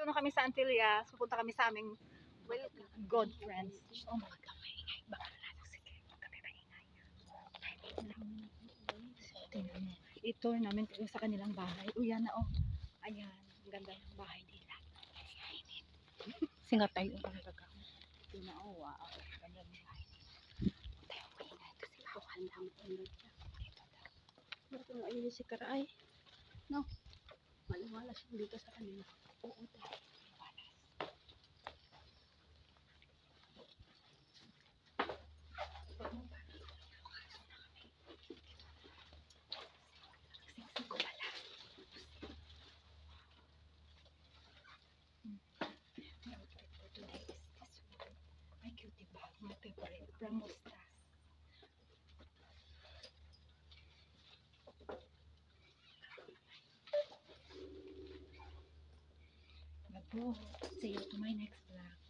Ito na kami sa Antillas. Pupunta kami sa aming well, good friends. Oh my God. Sige, kami maingay. Tingnan mo. Ito namin tayo sa kanilang bahay. O yan na oh. Ayan. Ang ganda ng bahay nila. Singatay yung talaga. Ito na oh. Wow. Ganda ng bahay nila. Huwag tayong maingay kasi bawal lang. Ito daw. Bakit nga ayun si Karay? No. Maliwala siya dito sa kanila. Oo tayo. Walas. Huwag pala. Hmm. My outfit for today is this one. My cutie. Oh, see you to my next vlog.